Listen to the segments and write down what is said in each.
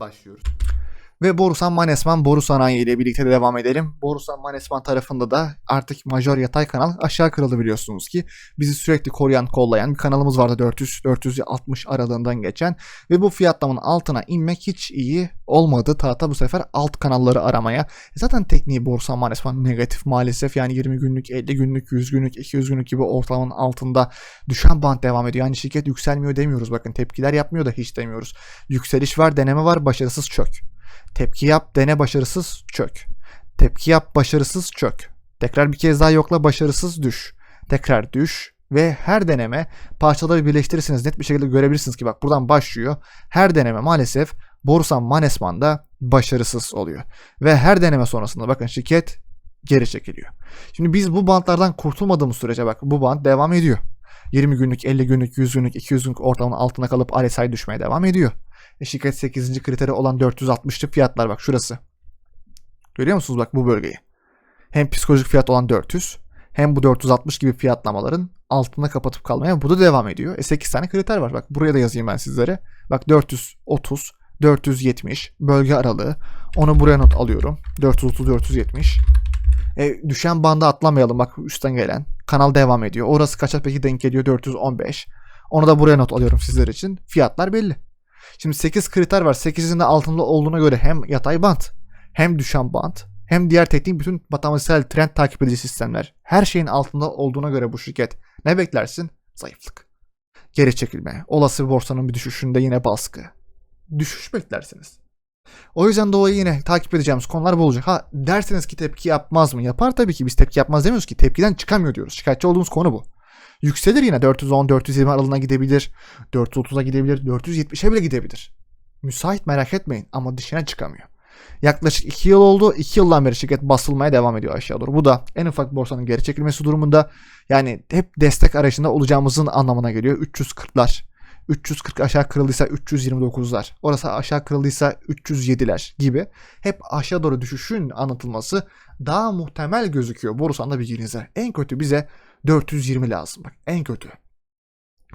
başlıyoruz. Ve Borusan Manesman Boru Sanayi ile birlikte devam edelim. Borusan Manesman tarafında da artık majör yatay kanal aşağı kırıldı biliyorsunuz ki. Bizi sürekli koruyan, kollayan bir kanalımız vardı 400-460 aralığından geçen. Ve bu fiyatlamanın altına inmek hiç iyi olmadı. Tahta bu sefer alt kanalları aramaya. Zaten tekniği Borusan Manesman negatif maalesef. Yani 20 günlük, 50 günlük, 100 günlük, 200 günlük gibi ortalamanın altında düşen band devam ediyor. Yani şirket yükselmiyor demiyoruz bakın. Tepkiler yapmıyor da hiç demiyoruz. Yükseliş var, deneme var, başarısız çök. Tepki yap, dene başarısız çök. Tepki yap, başarısız çök. Tekrar bir kez daha yokla, başarısız düş. Tekrar düş ve her deneme parçaları birleştirirsiniz. Net bir şekilde görebilirsiniz ki bak buradan başlıyor. Her deneme maalesef Borsa Manesman'da başarısız oluyor. Ve her deneme sonrasında bakın şirket geri çekiliyor. Şimdi biz bu bantlardan kurtulmadığımız sürece bak bu bant devam ediyor. 20 günlük, 50 günlük, 100 günlük, 200 günlük ortalamanın altına kalıp RSI düşmeye devam ediyor. Şirket 8. kriteri olan 460'lık fiyatlar bak şurası. Görüyor musunuz bak bu bölgeyi? Hem psikolojik fiyat olan 400 hem bu 460 gibi fiyatlamaların altında kapatıp kalmaya bu da devam ediyor. E 8 tane kriter var. Bak buraya da yazayım ben sizlere. Bak 430, 470 bölge aralığı. Onu buraya not alıyorum. 430, 470. E, düşen banda atlamayalım bak üstten gelen. Kanal devam ediyor. Orası kaça peki denk geliyor? 415. Onu da buraya not alıyorum sizler için. Fiyatlar belli. Şimdi 8 kriter var. 8'in de altında olduğuna göre hem yatay bant hem düşen bant hem diğer teknik bütün matematiksel trend takip edici sistemler her şeyin altında olduğuna göre bu şirket ne beklersin? Zayıflık. Geri çekilme. Olası bir borsanın bir düşüşünde yine baskı. Düşüş beklersiniz. O yüzden dolayı yine takip edeceğimiz konular bu olacak. Ha derseniz ki tepki yapmaz mı? Yapar tabii ki. Biz tepki yapmaz demiyoruz ki. Tepkiden çıkamıyor diyoruz. Şikayetçi olduğumuz konu bu. Yükselir yine 410-420 aralığına gidebilir. 430'a gidebilir. 470'e bile gidebilir. Müsait merak etmeyin ama dışına çıkamıyor. Yaklaşık 2 yıl oldu. 2 yıldan beri şirket basılmaya devam ediyor aşağı doğru. Bu da en ufak borsanın geri çekilmesi durumunda yani hep destek arayışında olacağımızın anlamına geliyor. 340'lar. 340 aşağı kırıldıysa 329'lar. Orası aşağı kırıldıysa 307'ler gibi. Hep aşağı doğru düşüşün anlatılması daha muhtemel gözüküyor borsanda bilginize. En kötü bize 420 lazım. Bak en kötü.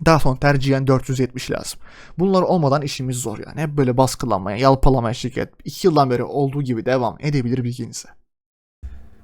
Daha sonra tercihen 470 lazım. Bunlar olmadan işimiz zor yani. Hep böyle baskılanmaya, yalpalamaya şirket 2 yıldan beri olduğu gibi devam edebilir bilginize.